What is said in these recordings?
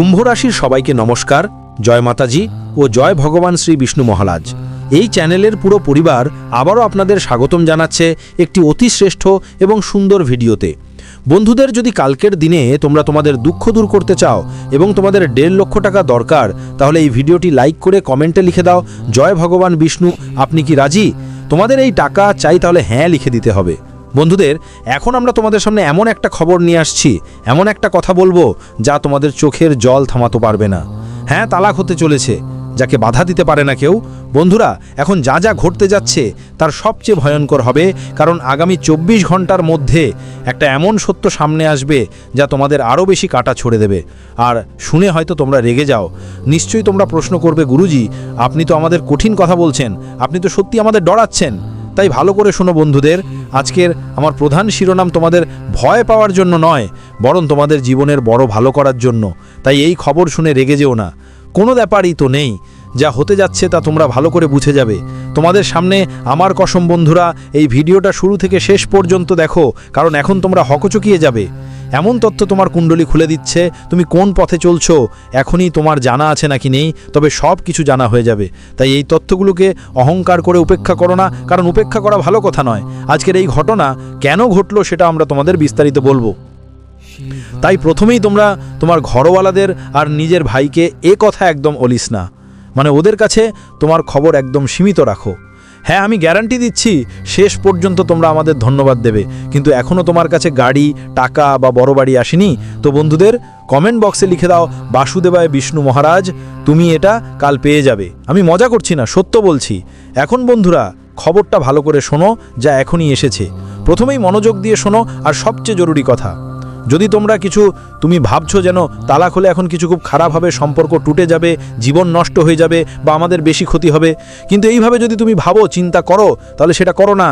কুম্ভ রাশির সবাইকে নমস্কার, জয় মাতাজি ও জয় ভগবান শ্রী বিষ্ণু মহারাজ। এই চ্যানেলের পুরো পরিবার আবারও আপনাদের স্বাগতম জানাচ্ছে একটি অতি শ্রেষ্ঠ এবং সুন্দর ভিডিওতে। বন্ধুদের যদি কালকের দিনে তোমরা তোমাদের দুঃখ দূর করতে চাও এবং তোমাদের দেড় লক্ষ টাকা দরকার, তাহলে এই ভিডিওটি লাইক করে কমেন্টে লিখে দাও, জয় ভগবান বিষ্ণু, আপনি কি রাজি? তোমাদের এই টাকা চাই তাহলে হ্যাঁ লিখে দিতে হবে। বন্ধুদের, এখন আমরা তোমাদের সামনে এমন একটা খবর নিয়ে আসছি, এমন একটা কথা বলব যা তোমাদের চোখের জল থামাতে পারবে না। হ্যাঁ তালাক হতে চলেছে, যাকে বাধা দিতে পারে না কেউ। বন্ধুরা, এখন যা যা ঘটতে যাচ্ছে, তার সবচেয়ে ভয়ঙ্কর হবে, কারণ আগামী চব্বিশ ঘণ্টার মধ্যে একটা এমন সত্য সামনে আসবে যা তোমাদের আরও বেশি কাটা ছড়ে দেবে। আর শুনে হয়তো তোমরা রেগে যাও। নিশ্চয়ই তোমরা প্রশ্ন করবে, গুরুজি, আপনি তো আমাদের কঠিন কথা বলছেন, আপনি তো সত্যি আমাদের ডরাচ্ছেন। তাই ভালো করে শোনো বন্ধুদের, আজকের আমার প্রধান শিরোনাম তোমাদের ভয় পাওয়ার জন্য নয়, বরং তোমাদের জীবনের বড় ভালো করার জন্য। তাই এই খবর শুনে রেগে যেও না। কোনো ব্যাপারই তো নেই, যা হতে যাচ্ছে তা তোমরা ভালো করে বুঝে যাবে। তোমাদের সামনে আমার কসম বন্ধুরা, এই ভিডিওটা শুরু থেকে শেষ পর্যন্ত দেখো, কারণ এখন তোমরা হকচকিয়ে যাবে। এমন তথ্য তোমার কুণ্ডলী খুলে দিচ্ছে, তুমি কোন পথে চলছো, এখনই তোমার জানা আছে নাকি নেই, তবে সব কিছু জানা হয়ে যাবে। তাই এই তথ্যগুলোকে অহংকার করে উপেক্ষা করো না, কারণ উপেক্ষা করা ভালো কথা নয়। আজকের এই ঘটনা কেন ঘটলো সেটা আমরা তোমাদের বিস্তারিত বলব। তাই প্রথমেই তোমরা তোমার ঘরওয়ালাদের আর নিজের ভাইকে এ কথা একদম অলিস না। মানে ওদের কাছে তোমার খবর একদম সীমিত রাখো। হ্যাঁ আমি গ্যারান্টি দিচ্ছি, শেষ পর্যন্ত তোমরা আমাদের ধন্যবাদ দেবে। কিন্তু এখনও তোমার কাছে গাড়ি, টাকা বা বড় বাড়ি আসেনি। তো বন্ধুদের কমেন্ট বক্সে লিখে দাও, বাসুদেবায় বিষ্ণু মহারাজ, তুমি এটা কাল পেয়ে যাবে। আমি মজা করছি না, সত্য বলছি। এখন বন্ধুরা, খবরটা ভালো করে শোনো, যা এখনই এসেছে। প্রথমেই মনোযোগ দিয়ে শোনো, আর সবচেয়ে জরুরি কথা যদি তোমরা কিছু, তুমি ভাবছ যেন তালাক হলে এখন কিছু খুব খারাপ হবে, সম্পর্ক টুটে যাবে, জীবন নষ্ট হয়ে যাবে বা আমাদের বেশি ক্ষতি হবে, কিন্তু এইভাবে যদি তুমি ভাবো, চিন্তা করো, তাহলে সেটা করো না।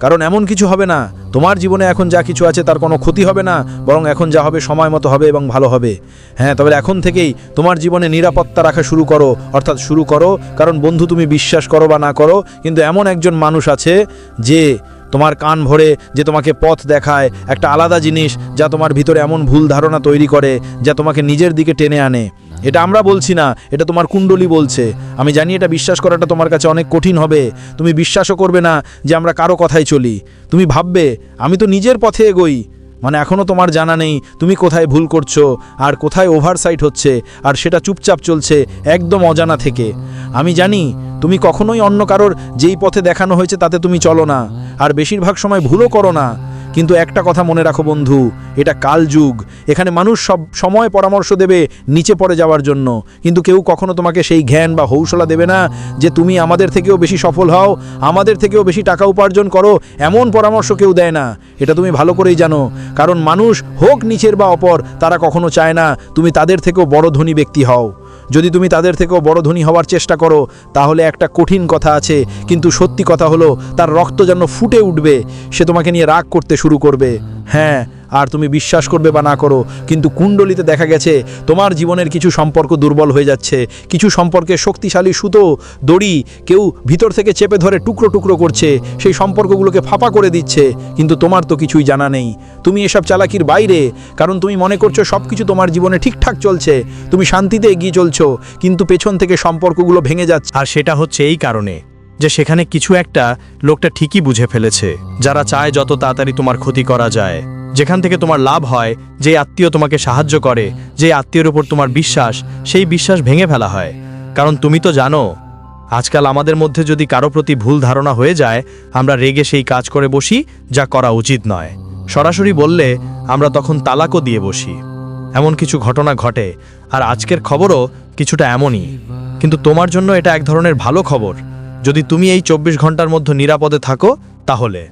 কারণ এমন কিছু হবে না, তোমার জীবনে এখন যা কিছু আছে তার কোনো ক্ষতি হবে না, বরং এখন যা হবে সময় মতো হবে এবং ভালো হবে। হ্যাঁ তবে এখন থেকেই তোমার জীবনে নিরাপত্তা রাখা শুরু করো, অর্থাৎ শুরু করো, কারণ বন্ধু তুমি বিশ্বাস করো বা না করো, কিন্তু এমন একজন মানুষ আছে যে তোমার কান ভরে যে তোমাকে পথ দেখায়, একটা আলাদা জিনিস যা তোমার ভিতরে এমন ভুল ধারণা তৈরি করে যা তোমাকে নিজের দিকে টেনে আনে। এটা আমরা বলছি না, এটা তোমার কুণ্ডলী বলছে। আমি জানি এটা বিশ্বাস করাটা তোমার কাছে অনেক কঠিন হবে। তুমি বিশ্বাসও করবে না যে আমরা কারও কথায় চলি। তুমি ভাববে, আমি তো নিজের পথে এগোই। মানে এখনও তোমার জানা নেই, তুমি কোথায় ভুল করছ, আর কোথায় ওভারসাইট হচ্ছে, আর সেটা চুপচাপ চলছে একদম অজানা থেকে। আমি জানি, তুমি কখনোই অন্য কারোর যেই পথে দেখানো হয়েছে তাতে তুমি চলো না, আর বেশিরভাগ সময় ভুলও করো না। কিন্তু একটা কথা মনে রাখো বন্ধু, এটা কালযুগ। এখানে মানুষ সব সময় পরামর্শ দেবে নিচে পড়ে যাওয়ার জন্য। কিন্তু কেউ কখনো তোমাকে সেই জ্ঞান বা হৌসলা দেবে না যে তুমি আমাদের থেকেও বেশি সফল হও, আমাদের থেকেও বেশি টাকা উপার্জন করো, এমন পরামর্শ কেউ দেয় না। এটা তুমি ভালো করেই জানো। কারণ মানুষ হোক নিচের বা অপর, তারা কখনো চায় না তুমি তাদের থেকেও বড় ধনী ব্যক্তি হও। যদি তুমি তাদের থেকেও বড় ধনী হওয়ার চেষ্টা করো, তাহলে একটা কঠিন কথা আছে, কিন্তু সত্যি কথা হলো, তার রক্ত যেন ফুটে উঠবে, সে তোমাকে নিয়ে রাগ করতে শুরু করবে। হ্যাঁ আর তুমি বিশ্বাস করবে বা না করো, কিন্তু কুণ্ডলিতে দেখা গেছে তোমার জীবনের কিছু সম্পর্ক দুর্বল হয়ে যাচ্ছে, কিছু সম্পর্কে শক্তিশালী সুতো, দড়ি কেউ ভিতর থেকে চেপে ধরে টুকরো টুকরো করছে, সেই সম্পর্কগুলোকে ফাঁপা করে দিচ্ছে, কিন্তু তোমার তো কিছুই জানা নেই। তুমি এসব চালাকির বাইরে, কারণ তুমি মনে করছ সব কিছু তোমার জীবনে ঠিকঠাক চলছে, তুমি শান্তিতে এগিয়ে চলছো, কিন্তু পেছন থেকে সম্পর্কগুলো ভেঙে যাচ্ছে। আর সেটা হচ্ছে এই কারণে। যে সেখানে কিছু একটা লোকটা ঠিকই বুঝে ফেলেছে। যারা চায় যত তাড়াতাড়ি তোমার ক্ষতি করা যায়। যেখান থেকে তোমার লাভ হয়, যে আত্মীয় তোমাকে সাহায্য করে, যে আত্মীয়ের উপর তোমার বিশ্বাস, সেই বিশ্বাস ভেঙে ফেলা হয়। কারণ তুমি তো জানো, আজকাল আমাদের মধ্যে যদি কারও প্রতি ভুল ধারণা হয়ে যায়, আমরা রেগে সেই কাজ করে বসি, যা করা উচিত নয়। সরাসরি বললে, আমরা তখন তালাকও দিয়ে বসি। এমন কিছু ঘটনা ঘটে, আর আজকের খবরও কিছুটা এমনই। কিন্তু তোমার জন্য এটা এক ধরনের ভালো খবর। যদি তুমি এই চব্বিশ ঘণ্টার মধ্যে নিরাপদে থাকো, তাহলে।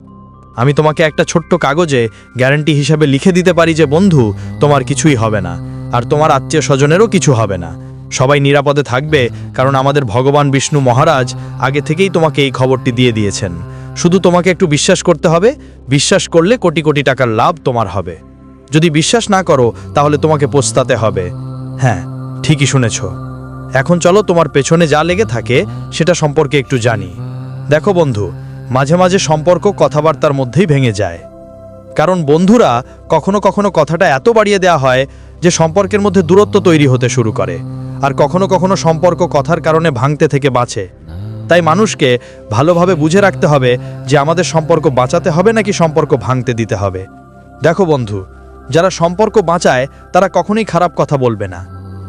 আমি তোমাকে একটা ছোট্ট কাগজে গ্যারান্টি হিসাবে লিখে দিতে পারি যে, বন্ধু, তোমার কিছুই হবে না, আর তোমার আত্মীয় স্বজনেরও কিছু হবে না। সবাই নিরাপদে থাকবে, কারণ আমাদের ভগবান বিষ্ণু মহারাজ আগে থেকেই তোমাকে এই খবরটি দিয়ে দিয়েছেন। শুধু তোমাকে একটু বিশ্বাস করতে হবে, বিশ্বাস করলে কোটি কোটি টাকার লাভ তোমার হবে। যদি বিশ্বাস না করো, তাহলে তোমাকে পস্তাতে হবে। হ্যাঁ ঠিকই শুনেছ। এখন চলো তোমার পেছনে যা লেগে থাকে, সেটা সম্পর্কে একটু জানি। দেখো বন্ধু, মাঝে মাঝে সম্পর্ক কথাবার্তার মধ্যেই ভেঙে যায়। কারণ বন্ধুরা কখনো কখনো কথাটা এত বাড়িয়ে দেওয়া হয় যে সম্পর্কের মধ্যে দূরত্ব তৈরি হতে শুরু করে, আর কখনো কখনো সম্পর্ক কথার কারণে ভাঙতে থেকে বাঁচে। তাই মানুষকে ভালোভাবে বুঝে রাখতে হবে যে আমাদের সম্পর্ক বাঁচাতে হবে নাকি সম্পর্ক ভাঙতে দিতে হবে। দেখো বন্ধু, যারা সম্পর্ক বাঁচায়, তারা কখনোই খারাপ কথা বলবে না।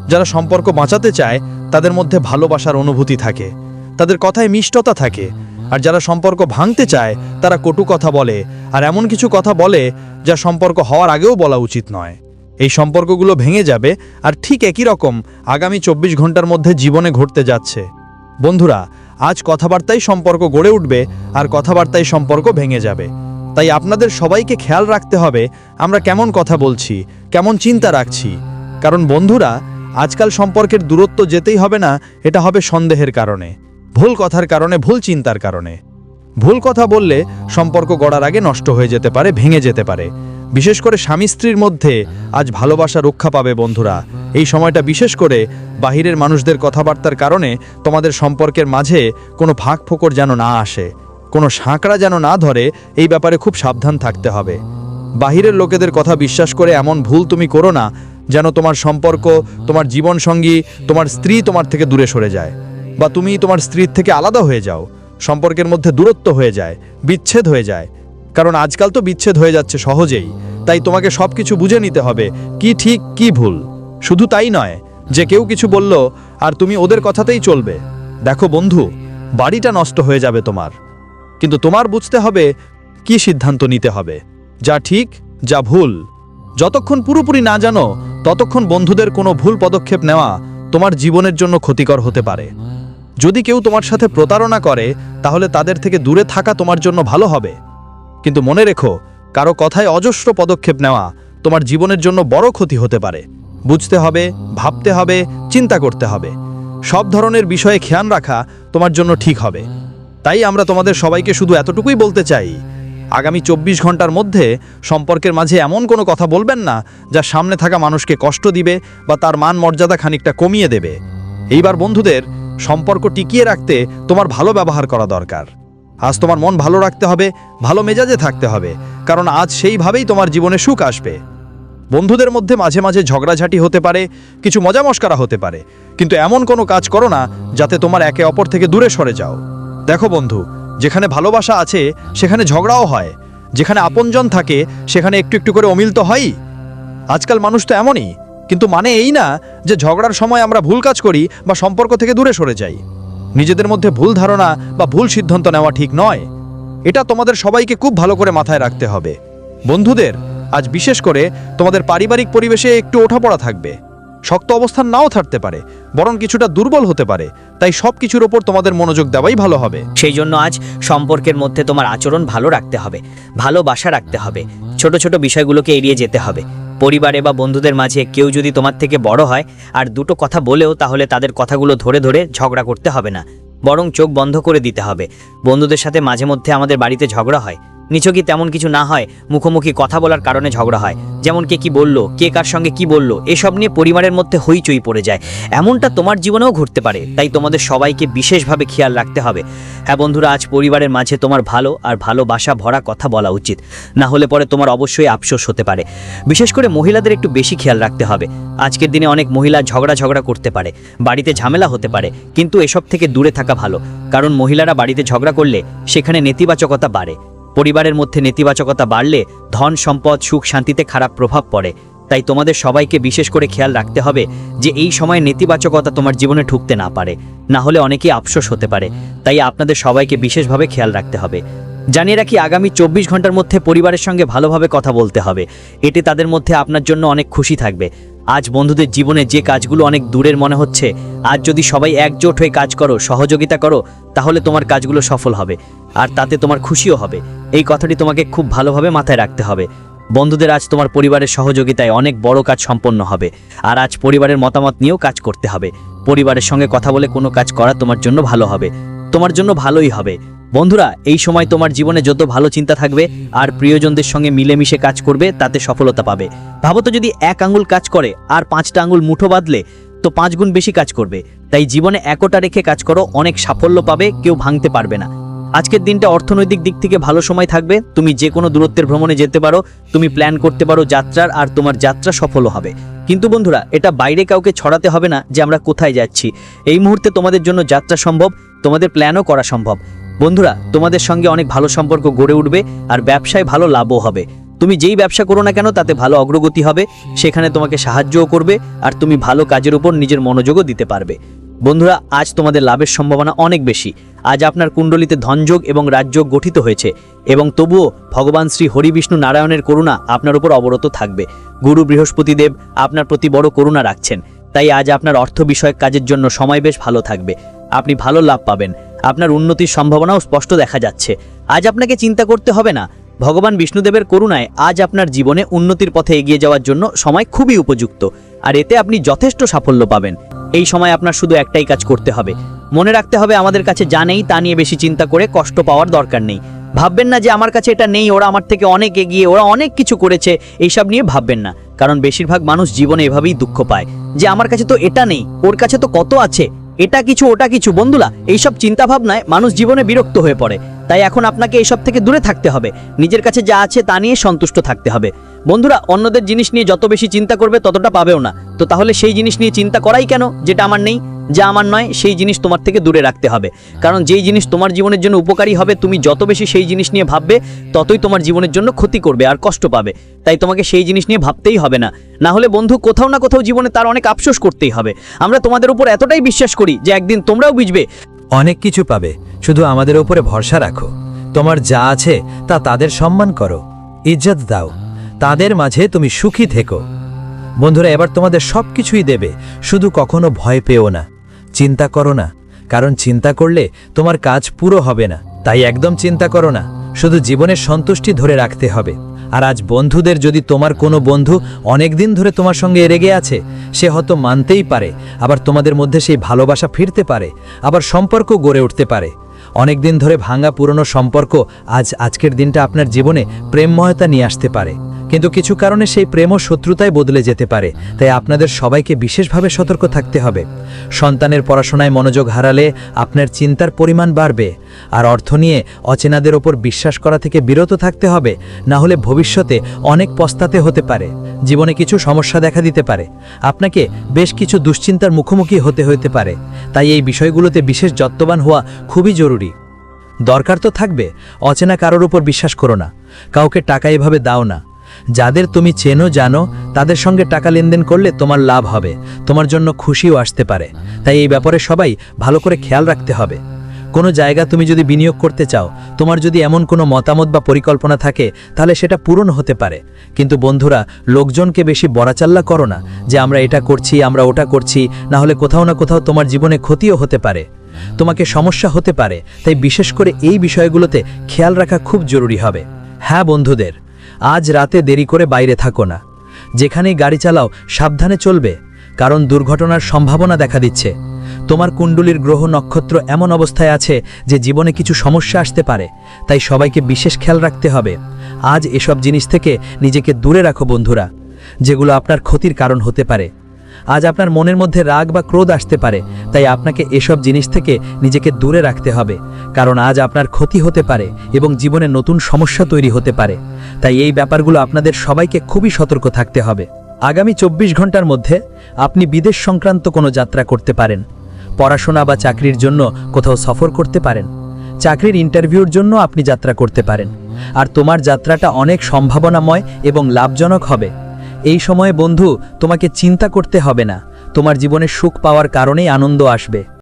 যারা সম্পর্ক বাঁচাতে চায়, তাদের মধ্যে ভালোবাসার অনুভূতি থাকে, তাদের কথায় মিষ্টতা থাকে, আর যারা সম্পর্ক ভাঙতে চায়, তারা কটু কথা বলে, আর এমন কিছু কথা বলে যা সম্পর্ক হওয়ার আগেও বলা উচিত নয়। এই সম্পর্কগুলো ভেঙে যাবে, আর ঠিক একই রকম আগামী চব্বিশ ঘণ্টার মধ্যে জীবনে ঘটতে যাচ্ছে। বন্ধুরা, আজ কথাবার্তায় সম্পর্ক গড়ে উঠবে, আর কথাবার্তায় সম্পর্ক ভেঙে যাবে। তাই আপনাদের সবাইকে খেয়াল রাখতে হবে, আমরা কেমন কথা বলছি, কেমন চিন্তা রাখছি। কারণ বন্ধুরা আজকাল সম্পর্কের দূরত্ব যেতেই হবে না, এটা হবে সন্দেহের কারণে। ভুল কথার কারণে, ভুল চিন্তার কারণে। ভুল কথা বললে সম্পর্ক গড়ার আগে নষ্ট হয়ে যেতে পারে, ভেঙে যেতে পারে। বিশেষ করে স্বামী স্ত্রীর মধ্যে আজ ভালোবাসা রক্ষা পাবে বন্ধুরা। এই সময়টা বিশেষ করে বাহিরের মানুষদের কথাবার্তার কারণে তোমাদের সম্পর্কের মাঝে কোনো ফাঁক ফোকর যেন না আসে, কোনো সাঁকড়া যেন না ধরে, এই ব্যাপারে খুব সাবধান থাকতে হবে। বাহিরের লোকেদের কথা বিশ্বাস করে এমন ভুল তুমি করো না যেন তোমার সম্পর্ক, তোমার জীবনসঙ্গী, তোমার স্ত্রী তোমার থেকে দূরে সরে যায়। বা তুমি তোমার স্ত্রীর থেকে আলাদা হয়ে যাও। সম্পর্কের মধ্যে দূরত্ব হয়ে যায়, বিচ্ছেদ হয়ে যায়। কারণ আজকাল তো বিচ্ছেদ হয়ে যাচ্ছে সহজেই। তাই তোমাকে সব কিছু বুঝে নিতে হবে, কি ঠিক, কি ভুল। শুধু তাই নয়, যে কেউ কিছু বলল, আর তুমি ওদের কথাতেই চলবে। দেখো বন্ধু, বাড়িটা নষ্ট হয়ে যাবে তোমার। কিন্তু তোমার বুঝতে হবে, কি সিদ্ধান্ত নিতে হবে। যা ঠিক, যা ভুল। যতক্ষণ পুরোপুরি না জানো ততক্ষণ বন্ধুদের কোনো ভুল পদক্ষেপ নেওয়া তোমার জীবনের জন্য ক্ষতিকর হতে পারে। যদি কেউ তোমার সাথে প্রতারণা করে, তাহলে তাদের থেকে দূরে থাকা তোমার জন্য ভালো হবে। কিন্তু মনে রেখো, কারও কথায় অজস্র পদক্ষেপ নেওয়া তোমার জীবনের জন্য বড় ক্ষতি হতে পারে। বুঝতে হবে, ভাবতে হবে, চিন্তা করতে হবে। সব ধরনের বিষয়ে খেয়াল রাখা তোমার জন্য ঠিক হবে। তাই আমরা তোমাদের সবাইকে শুধু এতটুকুই বলতে চাই আগামী চব্বিশ ঘণ্টার মধ্যে সম্পর্কের মাঝে এমন কোনো কথা বলবেন না যা সামনে থাকা মানুষকে কষ্ট দিবে বা তার মান মর্যাদা খানিকটা কমিয়ে দেবে। এইবার বন্ধুদের সম্পর্ক টিকিয়ে রাখতে তোমার ভালো ব্যবহার করা দরকার। আজ তোমার মন ভালো রাখতে হবে, ভালো মেজাজে থাকতে হবে, কারণ আজ সেইভাবেই তোমার জীবনে সুখ আসবে। বন্ধুদের মধ্যে মাঝে মাঝে ঝগড়াঝাটি হতে পারে, কিছু মজা মস্করা হতে পারে, কিন্তু এমন কোনো কাজ করো না যাতে তোমার একে অপর থেকে দূরে সরে যাও। দেখো বন্ধু যেখানে ভালোবাসা আছে, সেখানে ঝগড়াও হয়। যেখানে আপনজন থাকে, সেখানে একটু একটু করে অমিল তো হয়ই। আজকাল মানুষ তো এমনই, কিন্তু মানে এই না যে ঝগড়ার সময় আমরা ভুল কাজ করি বা সম্পর্ক থেকে দূরে সরে যাই। নিজেদের মধ্যে ভুল ধারণা বা ভুল সিদ্ধান্ত নেওয়া ঠিক নয়। এটা তোমাদের সবাইকে খুব ভালো করে মাথায় রাখতে হবে। বন্ধুদের, আজ বিশেষ করে তোমাদের পারিবারিক পরিবেশে একটু ওঠাপড়া থাকবে। শক্ত অবস্থান নাও থাকতে পারে, বরং কিছুটা দুর্বল হতে পারে। তাই সব কিছুর ওপর তোমাদের মনোযোগ দেওয়াই ভালো হবে। সেই জন্য আজ সম্পর্কের মধ্যে তোমার আচরণ ভালো রাখতে হবে ভালোবাসা রাখতে হবে, ছোট ছোট বিষয়গুলোকে এড়িয়ে যেতে হবে। পরিবারে বা বন্ধুদের মাঝে কেউ যদি তোমার থেকে বড় হয় আর দুটো কথা বলেও, তাহলে তাদের কথাগুলো ধরে ধরে ঝগড়া করতে হবে না, বরং চোখ বন্ধ করে দিতে হবে। বন্ধুদের সাথে মাঝে মধ্যে আমাদের বাড়িতে ঝগড়া হয় নিছকই তেমন কিছু না হয়, মুখোমুখি কথা বলার কারণে ঝগড়া হয়। যেমন কে কি বলল, কে কার সঙ্গে কি বলল, এসব নিয়ে পরিবারের মধ্যে হইচই পড়ে যায়। এমনটা তোমার জীবনেও ঘটতে পারে, তাই তোমাদের সবাইকে বিশেষভাবে খেয়াল রাখতে হবে। হ্যাঁ বন্ধুরা, আজ পরিবারের মাঝে তোমার ভালো আর ভালোবাসা ভরা কথা বলা উচিত। না হলে পরে তোমার অবশ্যই আফসোস হতে পারে। বিশেষ করে মহিলাদের একটু বেশি খেয়াল রাখতে হবে। আজকের দিনে অনেক মহিলা ঝগড়া ঝগড়া করতে পারে, বাড়িতে ঝামেলা হতে পারে, কিন্তু এসব থেকে দূরে থাকা ভালো, কারণ মহিলারা বাড়িতে ঝগড়া করলে সেখানে নেতিবাচকতা বাড়ে। পরিবারের মধ্যে নেতিবাচকতা বাড়লে ধন, সম্পদ, সুখ, শান্তিতে খারাপ প্রভাব পড়ে। তাই তোমাদের সবাইকে বিশেষ করে খেয়াল রাখতে হবে যে এই সময় নেতিবাচকতা তোমার জীবনে ঢুকতে না পারে। না হলে অনেকেই আফসোস হতে পারে। তাই আপনাদের সবাইকে বিশেষভাবে খেয়াল রাখতে হবে। জানিয়ে রাখি, আগামী চব্বিশ ঘণ্টার মধ্যে পরিবারের সঙ্গে ভালোভাবে কথা বলতে হবে। এটি তাদের মধ্যে আপনার জন্য অনেক খুশি থাকবে। আজ বন্ধুদের জীবনে যে কাজগুলো অনেক দূরের মনে হচ্ছে আজ যদি সবাই একজোট হয়ে কাজ করো, সহযোগিতা করো, তাহলে তোমার কাজগুলো সফল হবে, আর তাতে তোমার খুশিও হবে। এই কথাটি তোমাকে খুব ভালোভাবে মাথায় রাখতে হবে। বন্ধুদের, আজ তোমার পরিবারের সহযোগিতায় অনেক বড় কাজ সম্পন্ন হবে, আর আজ পরিবারের মতামত নিয়েও কাজ করতে হবে। পরিবারের সঙ্গে কথা বলে কোনো কাজ করা তোমার জন্য ভালো হবে, তোমার জন্য ভালোই হবে। বন্ধুরা, এই সময় তোমার জীবনে যত ভালো চিন্তা থাকবে আর প্রিয়জনদের সঙ্গে মিলেমিশে কাজ করবে, তাতে সফলতা পাবে। ভাবো তো যদি এক আঙুল কাজ করে আর পাঁচটা আঙুল মুঠো বাঁধলে তো পাঁচ গুণ বেশি কাজ করবে। তাই জীবনে একতা রেখে কাজ করো, অনেক সাফল্য পাবে, কেউ ভাঙতে পারবে না। আজকের দিনটা অর্থনৈতিক দিক থেকে ভালো সময় থাকবে। তুমি যে কোনো দূরত্বের ভ্রমণে যেতে পারো, তুমি প্ল্যান করতে পারো যাত্রার, আর তোমার যাত্রা সফলও হবে। কিন্তু বন্ধুরা, এটা বাইরে কাউকে ছড়াতে হবে না যে আমরা কোথায় যাচ্ছি। এই মুহূর্তে তোমাদের জন্য যাত্রা সম্ভব, তোমাদের প্ল্যানও করা সম্ভব। বন্ধুরা, তোমাদের সঙ্গে অনেক ভালো সম্পর্ক গড়ে উঠবে, আর ব্যবসায় ভালো লাভও হবে। তুমি যেই ব্যবসা করো না কেন, তাতে ভালো অগ্রগতি হবে, সেখানে তোমাকে সাহায্যও করবে, আর তুমি ভালো কাজের উপর নিজের মনোযোগও দিতে পারবে। বন্ধুরা, আজ তোমাদের লাভের সম্ভাবনা অনেক বেশি। আজ আপনার কুণ্ডলিতে ধনযোগ এবং রাজযোগ গঠিত হয়েছে, এবং তবুও ভগবান শ্রী হরিবিষ্ণু নারায়ণের করুণা আপনার উপর অবরত থাকবে। গুরু বৃহস্পতিদেব আপনার প্রতি বড় করুণা রাখছেন। তাই আজ আপনার অর্থ বিষয়ক কাজের জন্য সময় বেশ ভালো থাকবে। আপনি ভালো লাভ পাবেন। আপনার উন্নতির সম্ভাবনাও স্পষ্ট দেখা যাচ্ছে। আজ আপনাকে চিন্তা করতে হবে না। ভগবান বিষ্ণুদেবের করুণায় আজ আপনার জীবনে উন্নতির পথে এগিয়ে যাওয়ার জন্য সময় খুবই উপযুক্ত, আর এতে আপনি যথেষ্ট সাফল্য পাবেন। এই সময় আপনার শুধু একটাই কাজ করতে হবে। মনে রাখতে হবে, আমাদের কাছে যা নেই তা নিয়ে বেশি চিন্তা করে কষ্ট পাওয়ার দরকার নেই। ভাববেন না যে আমার কাছে এটা নেই, ওরা আমার থেকে অনেক এগিয়ে, ওরা অনেক কিছু করেছে, এইসব নিয়ে ভাববেন না। কারণ বেশিরভাগ মানুষ জীবনে এভাবেই দুঃখ পায়। যে আমার কাছে তো এটা নেই, ওর কাছে তো কত আছে? এটা কিছু, ওটা কিছু। বন্ধুরা, এইসব চিন্তা ভাবনায় মানুষ জীবনে বিরক্ত হয়ে পড়ে। তাই এখন আপনাকে এইসব থেকে দূরে থাকতে হবে। নিজের কাছে যা আছে তা নিয়ে সন্তুষ্ট থাকতে হবে। বন্ধুরা, অন্যদের জিনিস নিয়ে যত বেশি চিন্তা করবে ততটা পাবেও না। তো তাহলে সেই জিনিস নিয়ে চিন্তা করাই কেন? যেটা আমার নেই, যা আমার নয়, সেই জিনিস তোমার থেকে দূরে রাখতে হবে। কারণ যেই জিনিস তোমার জীবনের জন্য উপকারী হবে, তুমি যত বেশি সেই জিনিস নিয়ে ভাববে, ততই তোমার জীবনের জন্য ক্ষতি করবে আর কষ্ট পাবে। তাই তোমাকে সেই জিনিস নিয়ে ভাবতেই হবে না। না হলে বন্ধু, কোথাও না কোথাও জীবনে তার অনেক আফসোস করতেই হবে। আমরা তোমাদের উপর এতটাই বিশ্বাস করি যে একদিন তোমরাও বুঝবে। অনেক কিছু পাবে, শুধু আমাদের উপরে ভরসা রাখো। তোমার যা আছে তা তাদের সম্মান করো। ইজ্জত দাও। তাদের মাঝে তুমি সুখী থেকো। বন্ধুরা, এবার তোমাদের সব কিছুই দেবে। শুধু কখনো ভয় পেও না, চিন্তা করো না, কারণ চিন্তা করলে তোমার কাজ পুরো হবে না। তাই একদম চিন্তা করো না, শুধু জীবনের সন্তুষ্টি ধরে রাখতে হবে। আর আজ বন্ধুদের যদি তোমার কোনো বন্ধু অনেক দিন ধরে তোমার সঙ্গে রেগে আছে, সে হয়তো মানতেই পারে, আবার তোমাদের মধ্যে সেই ভালোবাসা ফিরতে পারে, আবার সম্পর্ক গড়ে উঠতে পারে। অনেক দিন ধরে ভাঙা পুরনো সম্পর্ক আজ আজকের দিনটা আপনার জীবনে প্রেমময়তা নিয়ে আসতে পারে। কিন্তু কিছু কারণে সেই প্রেম ও শত্রুতায় বদলে যেতে পারে, তাই আপনাদের সবাইকে বিশেষভাবে সতর্ক থাকতে হবে। সন্তানের পড়াশোনায় মনোযোগ হারালে আপনার চিন্তার পরিমাণ বাড়বে, আর অর্থ নিয়ে অচেনাদের ওপর বিশ্বাস করা থেকে বিরত থাকতে হবে, না হলে ভবিষ্যতে অনেক পস্তাতে হতে পারে, জীবনে কিছু সমস্যা দেখা দিতে পারে, আপনাকে বেশ কিছু দুশ্চিন্তার মুখোমুখি হতে হতে পারে, তাই এই বিষয়গুলোতে বিশেষ যত্নবান হওয়া খুবই জরুরি। দরকার তো থাকবে, অচেনা কারোর উপর বিশ্বাস করো না, কাউকে টাকা এভাবে দাও না যাদের তুমি চেনো, জানো, তাদের সঙ্গে টাকা লেনদেন করলে তোমার লাভ হবে, তোমার জন্য খুশিও আসতে পারে। তাই এই ব্যাপারে সবাই ভালো করে খেয়াল রাখতে হবে। কোনো জায়গা তুমি যদি বিনিয়োগ করতে চাও, তোমার যদি এমন কোনো মতামত বা পরিকল্পনা থাকে, তাহলে সেটা পূরণ হতে পারে। কিন্তু বন্ধুরা, লোকজনকে বেশি বড়াচাল্লা করো না, যে আমরা এটা করছি, আমরা ওটা করছি, না হলে কোথাও না কোথাও তোমার জীবনে ক্ষতিও হতে পারে। তোমাকে সমস্যা হতে পারে, তাই বিশেষ করে এই বিষয়গুলোতে খেয়াল রাখা খুব জরুরি হবে। হ্যাঁ বন্ধুদের আজ রাতে দেরি করে বাইরে থাকো না। যেখানেই গাড়ি চালাও, সাবধানে চলবে, কারণ দুর্ঘটনার সম্ভাবনা দেখা দিচ্ছে। তোমার কুণ্ডুলির গ্রহ নক্ষত্র এমন অবস্থায় আছে যে জীবনে কিছু সমস্যা আসতে পারে, তাই সবাইকে বিশেষ খেয়াল রাখতে হবে। আজ এসব জিনিস থেকে নিজেকে দূরে রাখো বন্ধুরা, যেগুলো আপনার ক্ষতির কারণ হতে পারে। আজ আপনার মনের মধ্যে রাগ বা ক্রোধ আসতে পারে, তাই আপনাকে এসব জিনিস থেকে নিজেকে দূরে রাখতে হবে, কারণ আজ আপনার ক্ষতি হতে পারে এবং জীবনে নতুন সমস্যা তৈরি হতে পারে। তাই এই ব্যাপারগুলো আপনাদের সবাইকে খুবই সতর্ক থাকতে হবে। আগামী চব্বিশ ঘণ্টার মধ্যে আপনি বিদেশ সংক্রান্ত কোনো যাত্রা করতে পারেন, পড়াশোনা বা চাকরির জন্য কোথাও সফর করতে পারেন, চাকরির ইন্টারভিউর জন্য আপনি যাত্রা করতে পারেন, আর তোমার যাত্রাটা অনেক সম্ভাবনাময় এবং লাভজনক হবে। এই সময়ে বন্ধু, তোমাকে চিন্তা করতে হবে না। তোমার জীবনে সুখ পাওয়ার কারণেই আনন্দ আসবে।